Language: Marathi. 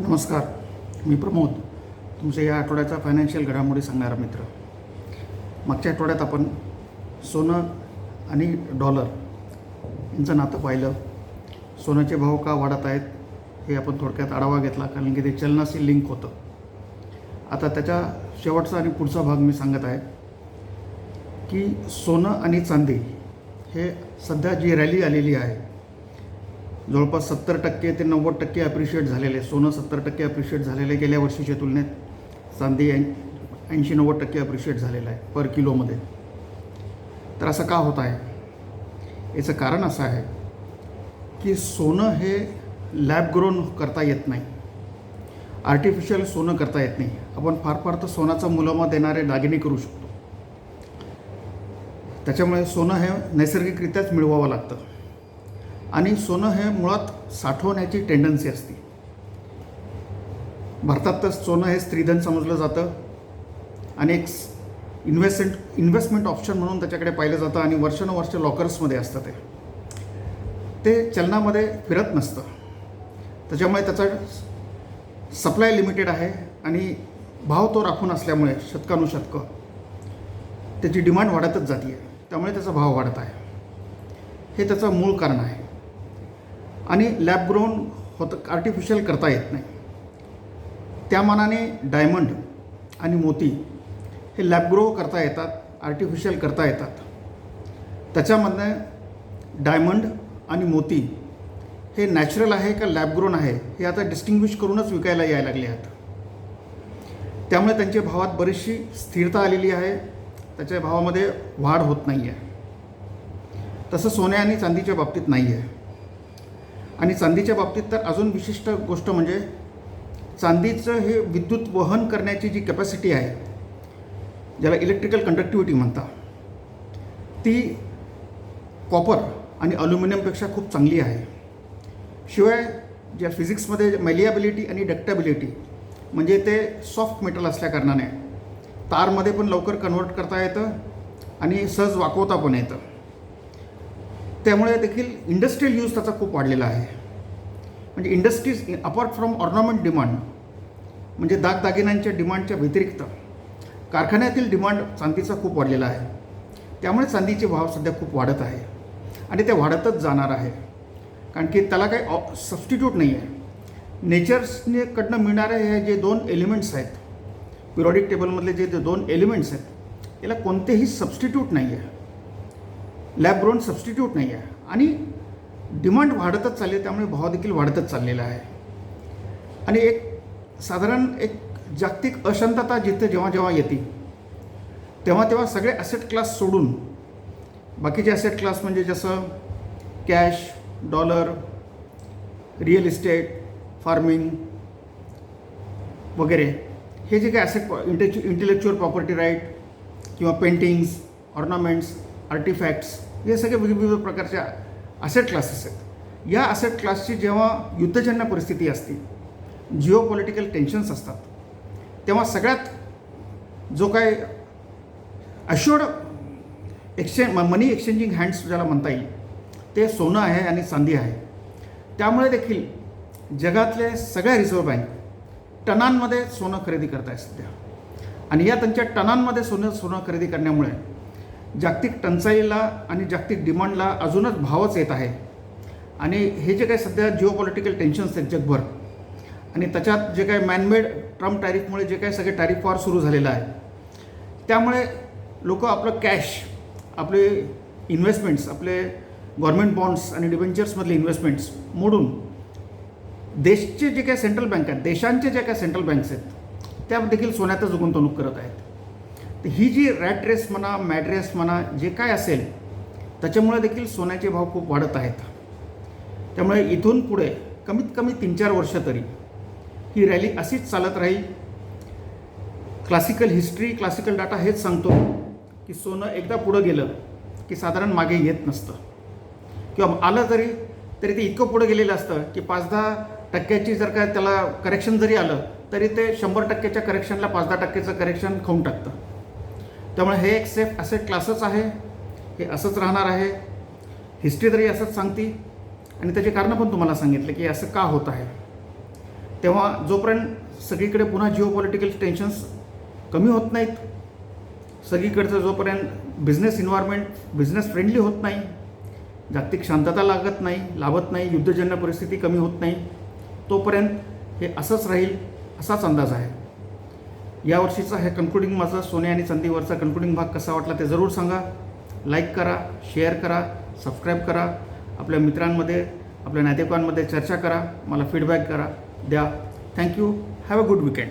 नमस्कार मी प्रमोद. तुमच्या या आठवड्याचा फायनान्शियल घडामोडी सांगणारा मित्र. मागच्या आठवड्यात आपण सोनं आणि डॉलर यांचं नातं पाहिलं. सोन्याचे भाव का वाढत आहेत हे आपण थोडक्यात आढावा घेतला कारण की ते चलनाशी लिंक होतं. आता त्याच्या शेवटचा आणि पुढचा भाग मी सांगत आहे की सोनं आणि चांदी हे सध्या जी रॅली आलेली आहे जवळपास सत्तर टक्के ते नव्वद टक्के अप्रिशिएट झालेले सोनं सत्तर टक्के अप्रिशिएट झालेले गेल्या वर्षीच्या तुलनेत. चांदी ऐं ऐंशी नव्वद टक्के अप्रिशिएट झालेलं आहे पर किलोमध्ये तर असं का होत आहे? याचं कारण असं आहे की सोनं हे लॅब ग्रोन करता येत नाही. आर्टिफिशियल सोनं करता येत नाही. आपण फार फार तर सोनाचा मुलामा देणारे दागिने करू शकतो. त्याच्यामुळे सोनं हे नैसर्गिकरित्याच मिळवावं लागतं. आणि सोनं हे मुळात साठवण्याची टेंडन्सी असते. भारतात तर सोनं हे स्त्रीधन समजलं जातं. आणि एक इन्व्हेस्टमेंट इन्व्हेस्टमेंट ऑप्शन म्हणून त्याच्याकडे पाहिलं जातं आणि वर्षानुवर्ष लॉकर्समध्ये असतं ते. ते चलनामध्ये फिरत नसतं. त्याच्यामुळे त्याचा सप्लाय लिमिटेड आहे आणि भाव तो राखून असल्यामुळे शतकानुशतकं त्याची डिमांड वाढतच जाते त्यामुळे त्याचा भाव वाढत आहे. हे त्याचं मूळ कारण आहे. आणि लॅब ग्रोन होतं आर्टिफिशियल करता येत नाही. त्या मानाने डायमंड आणि मोती हे लॅब ग्रो करता येतात आर्टिफिशियल करता येतात. त्याच्यामधनं डायमंड आणि मोती हे नॅचरल आहे का लॅब ग्रोन आहे हे आता डिस्टिंग्विश करूनच विकायला यायला लागले आहेत. त्यामुळे त्यांच्या भावात बरीचशी स्थिरता आलेली आहे त्याच्या भावामध्ये वाढ होत नाही आहे तसं सोन्या आणि चांदीच्या बाबतीत नाही आहे आणि चांदीच्या बाबतीत तर अजून विशिष्ट गोष्ट म्हणजे चांदीचं हे विद्युत वहन करण्याची जी कॅपॅसिटी आहे ज्याला इलेक्ट्रिकल कंडक्टिव्हिटी म्हणतात ती कॉपर आणि अल्युमिनियमपेक्षा खूप चांगली आहे. शिवाय ज्या फिजिक्समध्ये मेलियाबिलिटी आणि डक्टॅबिलिटी म्हणजे ते सॉफ्ट मेटल असल्याकारणाने तारमध्ये पण लवकर कन्वर्ट करता येतं आणि सहज वाकवता पण येतं. त्यामुळे देखील इंडस्ट्रियल यूज त्याचा खूप वाढलेला आहे. म्हणजे industries apart from ornament demand म्हणजे दागदागिन्यांच्या डिमांडच्या व्यतिरिक्त कारखान्यातील डिमांड चांदीचा खूप वाढलेला आहे. त्यामुळे चांदीचे भाव सध्या खूप वाढत आहे. आणि ते वाढतच जाणार आहे. कारण की त्याला काही ऑ सबस्टिट्यूट नाही आहे. नेचर्सनेकडनं मिळणारे हे जे दोन एलिमेंट्स आहेत पिरियॉडिक टेबलमधले जे जे दोन एलिमेंट्स आहेत याला कोणतेही सबस्टिट्यूट नाही आहे. लॅब ग्रोन सबस्टिट्यूट नाही आहे. आणि डिमांड वाढतच चालली त्यामुळे भाव देखील वाढतच चाललेला आहे. आणि एक साधारण एक जागतिक अशांतता जिथे जेव्हा जेव्हा येते तेव्हा तेव्हा सगळे ॲसेट क्लास सोडून बाकीचे ॲसेट क्लास म्हणजे जसं cash dollar real estate farming वगैरे हे जे काही ॲसेट इंटेच इंटेलेक्च्युअल प्रॉपर्टी राईट किंवा पेंटिंग्स ऑर्नामेंट्स आर्टिफॅक्ट्स हे सगळे वेगवेगळ्या प्रकारच्या असेट क्लासेस आहेत. या असेट क्लासची जेव्हा युद्धजन्य परिस्थिती असते जिओ पॉलिटिकल टेन्शन्स असतात तेव्हा सगळ्यात जो काय assured exchange money exchanging hands ज्याला म्हणता येईल ते सोनं आहे आणि चांदी आहे. त्यामुळे देखील जगातले सगळ्या रिझर्व्ह बँक टनांमध्ये सोनं खरेदी करत आहे सध्या. आणि या त्यांच्या टनांमध्ये सोनं सोनं खरेदी करण्यामुळे जागतिक टंचाईला आणि जागतिक डिमांडला अजूनच भावच येत आहे. आणि हे जे काही सध्या जिओपॉलिटिकल टेन्शन्स आहेत जगभर आणि त्याच्यात जे काही मॅनमेड ट्रम्प टॅरिफमुळे जे काही सगळे टॅरिफ वॉर सुरू झालेलं आहे त्यामुळे लोक आपलं कॅश आपले इन्व्हेस्टमेंट्स आपले गव्हर्मेंट बॉन्ड्स आणि डिबेंचर्समधले इन्व्हेस्टमेंट्स मोडून देशचे जे काही सेंट्रल बँक आहेत देशांचे जे काही सेंट्रल बँक्स आहेत त्या देखील सोन्यातच गुंतवणूक करत आहेत. तर ही जी रॅट रेस म्हणा मॅड्रेस म्हणा जे काय असेल त्याच्यामुळे देखील सोन्याचे भाव खूप वाढत आहेत. त्यामुळे इथून पुढे कमीत कमी तीन चार वर्ष तरी ही रॅली अशीच चालत राहील. क्लासिकल हिस्ट्री क्लासिकल डाटा हेच सांगतो की सोनं एकदा पुढं गेलं की साधारण मागे येत नसतं. किंवा आलं तरी तरी ते इतकं पुढं गेलेलं असतं की पाच दहा टक्क्याची जर का त्याला करेक्शन जरी आलं तरी ते शंभर टक्क्याच्या करेक्शनला पाच दहा टक्क्याचं करेक्शन खाऊन टाकतं. त्यामुळे हे एक सेफ असेट क्लासच आहे. हे असंच राहणार आहे. हिस्ट्री तरी असंच सांगती. आणि त्याची कारणं पण तुम्हाला सांगितलं की असं का होत आहे. तेव्हा जोपर्यंत सगळीकडे पुन्हा जिओ पॉलिटिकल टेन्शन्स कमी होत नाहीत सगळीकडचं जोपर्यंत बिझनेस इन्व्हायरमेंट बिझनेस फ्रेंडली होत नाही जागतिक शांतता लागत नाही लाभत नाही युद्धजन्य परिस्थिती कमी होत नाही तोपर्यंत हे असंच राहील असाच अंदाज आहे. यावर्षीचा हे कन्क्लुडिंग माझं सोने आणि चांदीवरचा कन्क्लुडिंग भाग कसा वाटला ते जरूर सांगा. लाईक करा शेअर करा सबस्क्राईब करा. आपल्या मित्रांमध्ये आपल्या नातेवाईकांमध्ये चर्चा करा. मला फीडबॅक करा द्या. Thank you have a good weekend